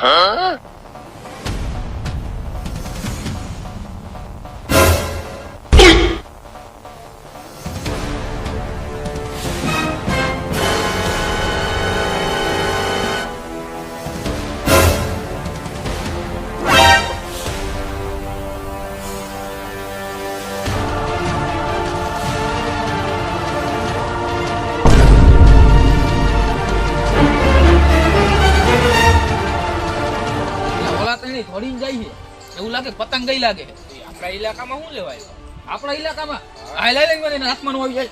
嗯 એવું લાગે પતંગ ગઈ લાગે. આપણા ઇલાકામાં શું લેવાય? આપણા ઇલાકામાં આ લઈ લઈને મને હાથમાં આવી જાય.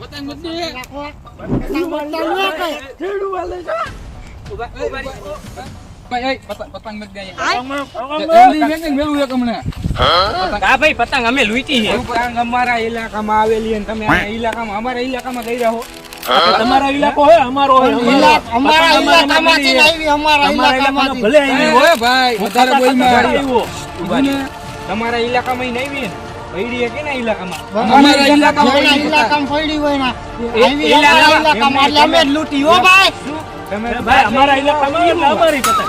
પતંગ બધી ભાઈ એ પતંગ પતંગ મેક દે જલ્દી મેક ને મેલું એક હમણે હા ભાઈ પતંગ અમે લૂંટી છે. પતંગ અમારા ઇલાકામાં આવેલી અને તમે આ ઇલાકામાં અમારા ઇલાકામાં ગઈ રહો તમારા ઇલાકો હોય અમારો હોય અમારા. ઇલાકામાંથી આવી, અમારા ઇલાકામાંથી. ભલે આવી હોય ભાઈ વધારે બોલ તમારા માં આવ્યો. ઊભા રહો. તમારા ઇલાકામાં નહીં આવી ને. પૈડી હે કે ઇલાકામાં અમારા ઇલાકામાં ઇલાકામાં પડી હોય ને, એ આવી અમારા ઇલાકા- ઇલાકામાં એટલે અમે લૂંટી, હો ભાઈ. તમે ભાઈ અમારા ઇલાકામાં અમારી પતંગ.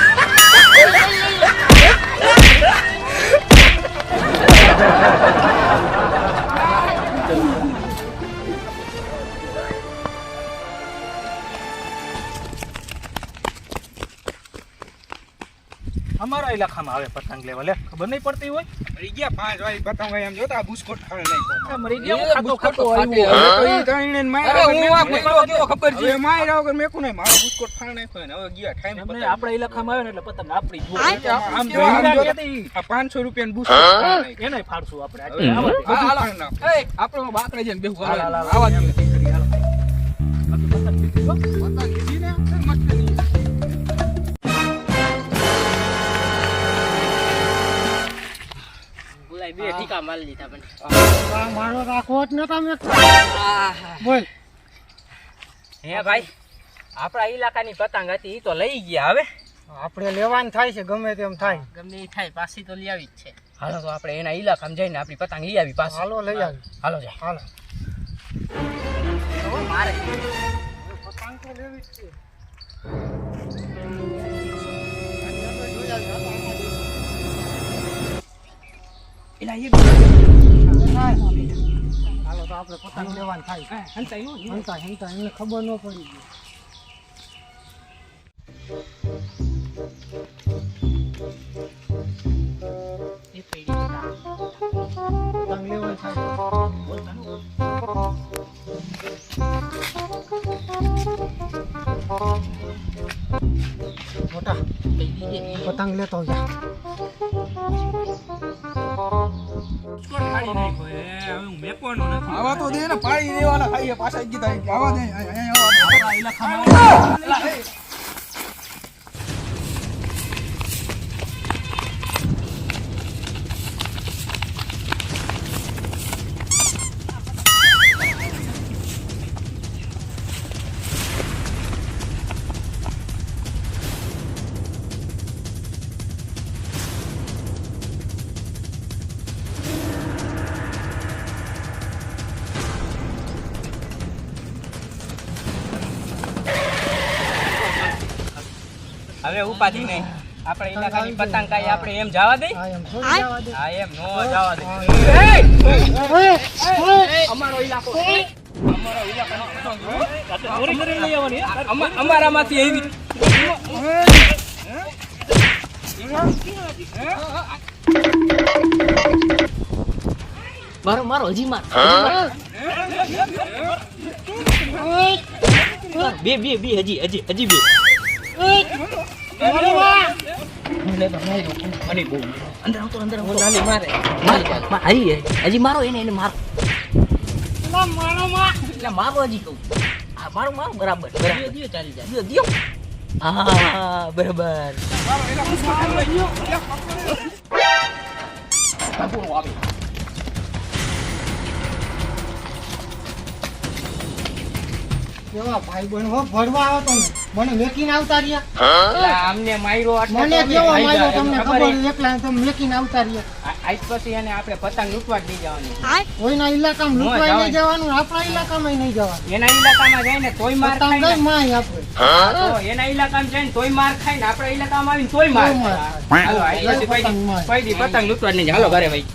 અમારા ઇલાકામાં આવે પતંગ લેવા. લે ખબર નહીં પડતી હોય? મરી ગયા પાંચ વાળી પતંગ એમ જોતા બુસ્કોટ ખાને નહીં. મરી ગયા ખાતો ખાતો આવ્યો. તો ઈ ત્રણેયને હું આ વગર પકડો કેવો ખબર છે હવે વગર મેકું નહીં મારો બુસ્કોટ ખાને નાખ્યો ને હવે ગયા ટાઈમ એમને આપણા ઇલાકામાં આવે ને એટલે પતંગ આપણી જ આમ આ રૂપિયાનું બુસ્કોટ એને ફાડશું આપણે. નાખો. એ આપણો બાકડે જઈને બેહું. હાલ, હાલ, હાલ. આવા. જ પતંગ પતંગ ને મસ્ત. બોલાય બે ટીકા મારી લીધા પણ આ મારો રાખવો જ નતો મેં. બોલ. હે ભાઈ આપણા ઈલાકાની પતંગ હતી ઈ તો લઈ ગયા હવે. આપણે લેવાનું થાય છે ગમે તેમ થાય. ગમે એ થાય પાછી તો લઈ આવી જ છે. હાલો. તો આપણે એના ઈલાકામાં જઈને આપણી પતંગ લઈ આવી પાછી. હાલો લઈ આવી. હાલો જાય. હાલો. મારે. પતંગ તો લેવી જ છે. એલા એ હાલો તો આપણે પતંગ લેવાનું થાય હંતાઈ નો હંતા હંતા એને ખબર ન પડી ગઈ એ પડી ગયા. પતંગ લેવાનું થાય મોટા પડી ગયા. પતંગ લેતો જા આવા તો દે ને પાડી દેવાના ખાઈએ પાછા કે આવા દે આવા હવે ઉપાધી નહીં. આપણે ઇલાકાની પતંગ કાઈ આપણે એમ જવા દઈ હા એમ દે. હા એમ નો જવા દે. અમારો ઇલાકો અમારો એવી મારો મારો હજી માર. બે બે બે હજી હજી હજી બે. હજી મારો એને એને મારો મારો હજી કહું મારું મારું બરાબર બરાબર ચાલી હા બરાબર કેવા ભાઈ બહેન હો ભરવા આવો તમે મને મેકીને આવતા રહ્યા. અમને માર્યો મને કેવો માર્યો તમને ખબર એકલા તમે મેકીને આવતા રહ્યા. આજ પછી એને આપણે પતંગ લૂંટવા જ નહીં જવાની. કોઈના ઇલાકામાં લૂંટવા નહીં જવાનું આપણા ઇલાકામાં નહીં જવાનું. એના ઇલાકામાં જઈને તોય માર ખાય ને. માય આપણે તો એના ઇલાકામાં જાય ને તોય માર ખાય ને આપણા ઇલાકામાં આવીને તોય માર ખાય. હાલો આજ પછી પતંગ લૂંટવા નહીં હાલો ઘરે ભાઈ.